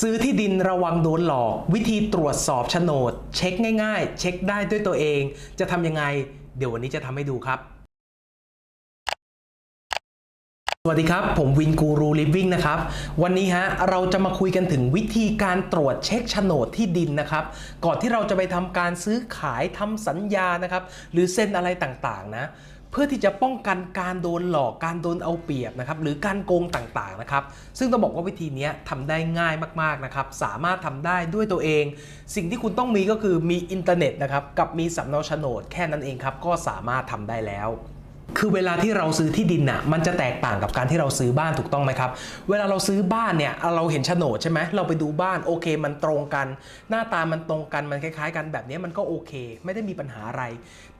ซื้อที่ดินระวังโดนหลอก วิธีตรวจสอบโฉนด เช็คง่ายๆ เช็คได้ด้วยตัวเอง จะทำยังไง เดี๋ยววันนี้จะทำให้ดูครับ สวัสดีครับ ผมวินกูรูลิฟวิ่งนะครับ วันนี้ฮะเราจะมาคุยกันถึงวิธีการตรวจเช็คโฉนดที่ดินนะครับ ก่อนที่เราจะไปทำการซื้อขายทำสัญญานะครับ หรือเซ็นอะไรต่างๆนะ เพื่อที่จะป้องกันการโดนหลอกการโดนเอาเปรียบนะครับหรือการโกงต่างๆนะครับซึ่งต้องบอกว่าวิธีนี้ทำได้ง่ายมากๆนะครับสามารถทำได้ด้วยตัวเอง สิ่งที่คุณต้องมีก็คือมีอินเทอร์เน็ตนะครับกับมีสำเนาโฉนดแค่นั้นเองครับก็สามารถทำได้แล้ว คือเวลาที่เราซื้อที่ดินน่ะมันจะแตกต่างกับการที่เราซื้อบ้านถูกต้องไหมครับ เวลาเราซื้อบ้านเนี่ยเราเห็นโฉนดใช่ไหมเราไปดูบ้านโอเค มันตรงกัน หน้าตามันตรงกันมันคล้าย ๆ กันแบบนี้มันก็โอเค ไม่ได้มีปัญหาอะไร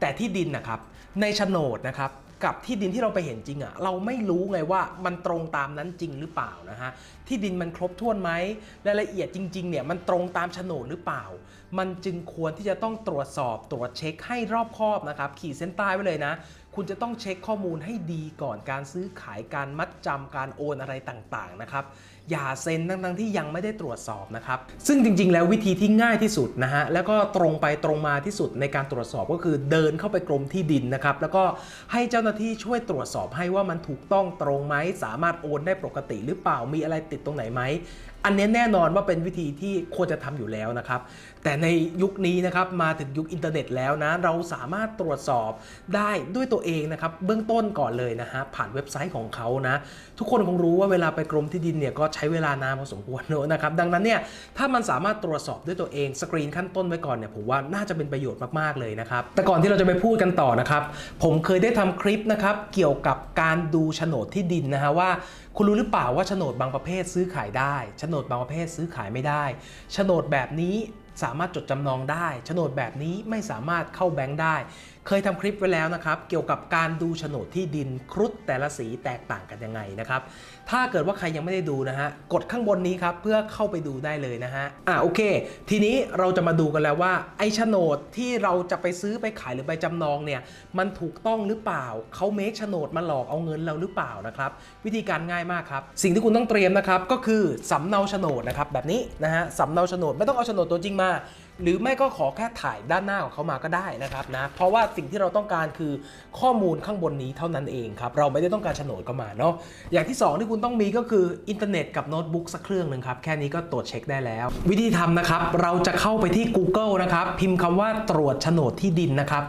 แต่ที่ดินนะครับในโฉนดนะครับ กับที่ดินที่เราไปเห็นจริงอะ่ะเราไม่รู้ไงว่ามันตรงตามนั้นจริงหรือเปล่านะฮะที่ดินมันครบถ้วนไหมรายละเอียดจริงๆเนี่ยมันตรงตามโฉนดหรือเปล่า มันจึงควรที่จะต้องตรวจสอบตรวจเช็คให้รอบคอบนะครับขีดเส้นใต้ไว้เลยนะ คุณจะต้องเช็คข้อมูลให้ดีก่อนการซื้อขายการมัดจำการโอนอะไรต่างๆนะครับอย่าเซ็นทั้งๆที่ยังไม่ได้ตรวจสอบนะครับ ซึ่งจริง ๆ แล้ววิธีที่ง่ายที่สุดนะฮะแล้วก็ตรงไปตรงมาที่สุดในการตรวจสอบก็คือเดินเข้าไปกรมที่ดินนะครับแล้วก็ให้เจ้าหน้าที่ช่วยตรวจสอบให้ว่ามันถูกต้องตรงไหมสามารถโอนได้ปกติหรือเปล่ามีอะไรติดตรงไหนไหม อันนี้แน่นอนว่าเป็นวิธีที่ควรจะทำอยู่แล้วนะครับ แต่ในยุคนี้นะครับมาถึงยุคอินเทอร์เน็ตแล้วนะ เราสามารถตรวจสอบได้ด้วยตัวเองนะครับ เบื้องต้นก่อนเลยนะฮะผ่านเว็บไซต์ของเขานะ ทุกคนคงรู้ว่าเวลาไปกรมที่ดินเนี่ยก็ใช้เวลานานพอสมควรเนอะนะครับ ดังนั้นเนี่ยถ้ามันสามารถตรวจสอบด้วยตัวเองสกรีนขั้นต้นไว้ก่อนเนี่ยผมว่าน่าจะเป็นประโยชน์มากๆเลยนะครับ แต่ก่อนที่เราจะไปพูดกันต่อนะครับผมเคยได้ทำคลิปนะครับเกี่ยวกับการดูโฉนดที่ดินนะฮะว่า คุณรู้หรือเปล่าว่าโฉนดบางประเภทซื้อขายได้โฉนนดบางประเภทซื้อขายไม่ได้โฉนดแบบนี้ สามารถจดจำนองได้โฉนดแบบนี้ไม่สามารถเข้าแบงค์ได้ เคยทำคลิปไว้แล้วนะครับ เกี่ยวกับการดูโฉนดที่ดินครุฑแต่ละสีแตกต่างกันยังไงนะครับ ถ้าเกิดว่าใครยังไม่ได้ดูนะฮะ กดข้างบนนี้ครับ เพื่อเข้าไปดูได้เลยนะฮะ อะโอเค ทีนี้เราจะมาดูกันแล้วว่า ไอ้โฉนดที่เราจะไปซื้อไปขายหรือไปจำนองเนี่ย มันถูกต้องหรือเปล่าเขาเมคโฉนดมาหลอกเอาเงินเราหรือเปล่านะครับ วิธีการง่ายมากครับ สิ่งที่คุณต้องเตรียมนะครับก็คือสำเนาโฉนดนะครับแบบนี้นะฮะสำเนาโฉนดไม่ต้องเอาโฉนดตัวจริงมาหรือไม่ก็ขอแค่ถ่ายด้านหน้าของเขามาก็ได้นะครับนะเพราะว่าสิ่งที่เราต้องการคือข้อมูลข้างบนนี้เท่านั้นเองครับ เราไม่ได้ต้องการโฉนดเข้ามาเนาะอย่างที่ 2 ที่คุณต้องมีก็คืออินเทอร์เน็ตกับโน้ตบุ๊กสักเครื่องหนึ่งครับแค่นี้ก็ตรวจเช็คได้แล้ว วิธีทำนะครับเราจะเข้าไปที่ Google นะครับพิมพ์คำว่าตรวจโฉนดที่ดินนะครับ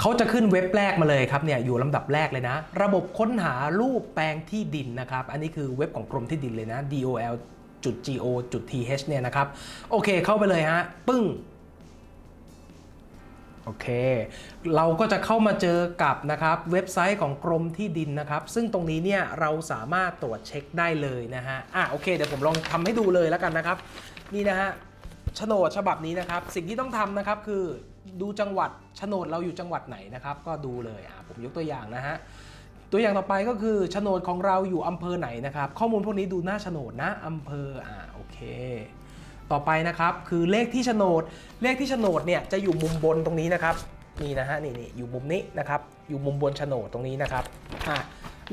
เขาจะขึ้นเว็บแรกมาเลยครับเนี่ยอยู่ลำดับแรกเลยนะ ระบบค้นหารูปแปลงที่ดินนะครับ อันนี้คือเว็บของกรมที่ดินเลยนะ dol go th เนี่ยนะครับ โอเคเข้าไปเลยฮะ ปึ้ง โอเค เราก็จะเข้ามาเจอกับนะครับเว็บไซต์ของกรมที่ดินนะครับ ซึ่งตรงนี้เนี่ยเราสามารถตรวจเช็คได้เลยนะฮะ อะโอเคเดี๋ยวผมลองทำให้ดูเลยแล้วกันนะครับ นี่นะฮะโฉนดฉบับนี้นะครับ สิ่งที่ต้องทำนะครับคือดูจังหวัดโฉนดเราอยู่จังหวัดไหนนะครับ ก็ดูเลยอะผมยกตัวอย่างนะฮะ ตัวอย่างต่อไปก็คือโฉนดของเราอยู่อำเภอไหนนะครับ ข้อมูลพวกนี้ดูหน้าโฉนดนะอำเภออ่าโอเค ต่อไปนะครับคือเลขที่โฉนด เลขที่โฉนดเนี่ยจะอยู่มุมบนตรงนี้นะครับนี่นะฮะนี่นี่อยู่มุมนี้นะครับ อยู่มุมบนโฉนดตรงนี้นะครับอะ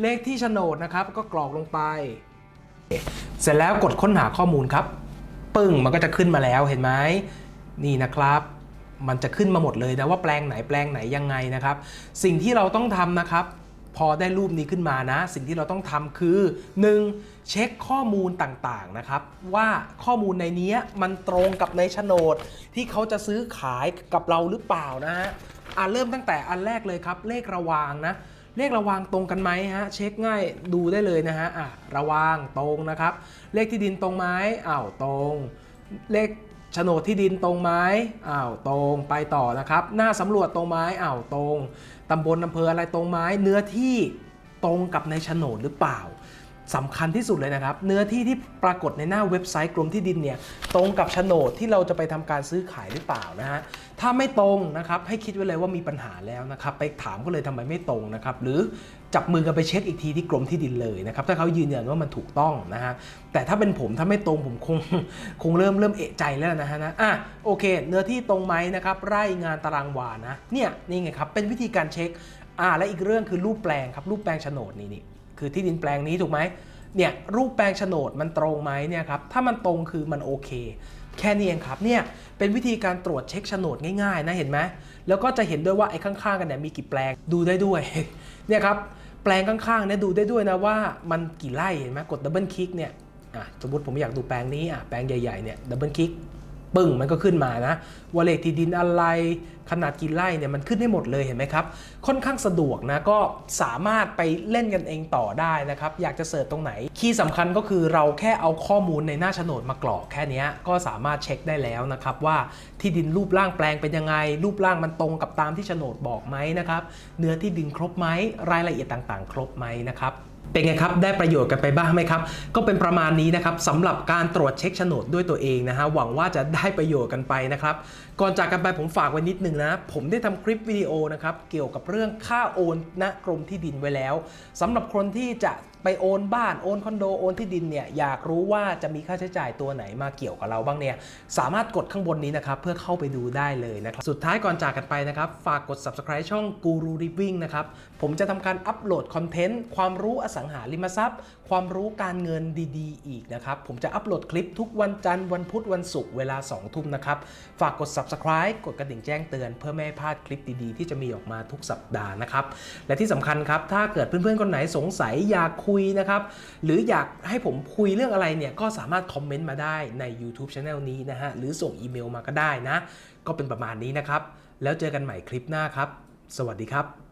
เลขที่โฉนดนะครับก็กรอกลงไป เสร็จแล้วกดค้นหาข้อมูลครับ ปึ้งมันก็จะขึ้นมาแล้วเห็นไหมนี่นะครับมันจะขึ้นมาหมดเลยนะว่าแปลงไหนแปลงไหนยังไงนะครับ สิ่งที่เราต้องทำนะครับ พอได้รูปนี้ขึ้นมานะ สิ่งที่เราต้องทำคือ 1. เช็คข้อมูลต่างๆนะครับ ว่าข้อมูลในนี้มันตรงกับในโฉนด ที่เขาจะซื้อขายกับเราหรือเปล่านะฮะอะเริ่มตั้งแต่อันแรกเลยครับ เลขระวางนะเลขระวางตรงกันไหมฮะเช็คง่ายดูได้เลยนะฮะอะระวางตรงนะครับ เลขที่ดินตรงไหมอ้าวตรง เลข โฉนดที่ดินตรงไหมอ้าวตรงไปต่อนะครับ หน้าสำรวจตรงไหมอ้าวตรงตำบลอำเภออะไรตรงไหมเนื้อที่ตรงกับในโฉนดหรือเปล่า สำคัญที่สุดเลยนะครับ เนื้อที่ที่ปรากฏในหน้าเว็บไซต์กรมที่ดินเนี่ยตรงกับโฉนดที่เราจะไปทำการซื้อขายหรือเปล่านะฮะถ้าไม่ตรงนะครับให้คิดไว้เลยว่ามีปัญหาแล้วนะครับไปถามก็เลยทำไมไม่ตรงนะครับหรือจับมือกันไปเช็คอีกทีที่กรมที่ดินเลยนะครับถ้าเขายืนยันว่ามันถูกต้องนะฮะแต่ถ้าเป็นผมถ้าไม่ตรงผมคงคงเริ่มเริ่มเอะใจแล้วนะฮะนะอะโอเค เนื้อที่ตรงไหมนะครับไร่งานตารางวานะเนี่ยนี่ไงครับเป็นวิธีการเช็คอ่าและอีกเรื่องคือรูปแปลงครับรูปแปลงโฉนดนี่นี่ คือที่ดินแปลงนี้ถูกไหมเนี่ยรูปแปลงโฉนดมันตรงไหมเนี่ยครับถ้ามันตรงคือมันโอเค แค่นี้เองครับเนี่ยเป็นวิธีการตรวจเช็คโฉนดง่ายๆนะเห็นไหมแล้วก็จะเห็นด้วยว่าไอ้ข้างๆกันเนี่ยมีกี่แปลงดูได้ด้วยเนี่ยครับแปลงข้างๆเนี่ยดูได้ด้วยนะว่ามันกี่ไร่เห็นไหมกดดับเบิลคลิกเนี่ยสมมติผมอยากดูแปลงนี้อะแปลงใหญ่ๆเนี่ยดับเบิลคลิก ปึ้งมันก็ขึ้นมานะว่าเลขที่ดินอะไรขนาดกี่ไร่เนี่ยมันขึ้นให้หมดเลยเห็นไหมครับ ค่อนข้างสะดวกนะก็สามารถไปเล่นกันเองต่อได้นะครับ อยากจะเสิร์ชตรงไหน คีย์สำคัญก็คือเราแค่เอาข้อมูลในหน้าโฉนดมากรอกแค่นี้ก็สามารถเช็คได้แล้วนะครับ ว่าที่ดินรูปร่างแปลงเป็นยังไง รูปร่างมันตรงกับตามที่โฉนดบอกไหมนะครับเนื้อที่ดินครบไหมรายละเอียดต่างๆ ครบไหมนะครับ เป็นไงครับได้ประโยชน์กันไปบ้างไหมครับ ก็เป็นประมาณนี้นะครับสำหรับการตรวจเช็คโฉนดด้วยตัวเองนะฮะหวังว่าจะได้ประโยชน์กันไปนะครับ ก่อนจากกันไปผมฝากไว้นิดนึงนะ ผมได้ทำคลิปวิดีโอนะครับเกี่ยวกับเรื่องค่าโอนณกรมที่ดินไว้แล้วสำหรับคนที่จะ ไปโอนบ้านโอนคอนโดโอนที่ดินเนี่ยอยากรู้ว่าจะมีค่าใช้จ่ายตัวไหนมาเกี่ยวกับเราบ้างเนี่ยสามารถกดข้างบนนี้นะครับเพื่อเข้าไปดูได้เลยนะครับสุดท้ายก่อนจากกันไปนะครับฝากกด subscribe ช่อง Guru Living นะครับผมจะทำการอัปโหลดคอนเทนต์ความรู้อสังหาริมทรัพย์ ความรู้การเงินดีๆ อีกนะครับผมจะอัปโหลดคลิปทุกวันจันทร์วันพุธวันศุกร์เวลา 2 ทุ่มนะครับฝากกด subscribe กดกระดิ่งแจ้งเตือน เพื่อไม่ให้พลาดคลิปดีๆ ที่จะมีออกมาทุกสัปดาห์นะครับและที่สำคัญครับถ้าเกิดเพื่อนๆคนไหนสงสัยอยากคุยนะครับ หรืออยากให้ผมคุยเรื่องอะไรเนี่ยก็สามารถคอมเมนต์มาได้ใน YouTube Channel นี้นะฮะ หรือส่งอีเมลมาก็ได้นะ ก็เป็นประมาณนี้นะครับ แล้วเจอกันใหม่คลิปหน้าครับ สวัสดีครับ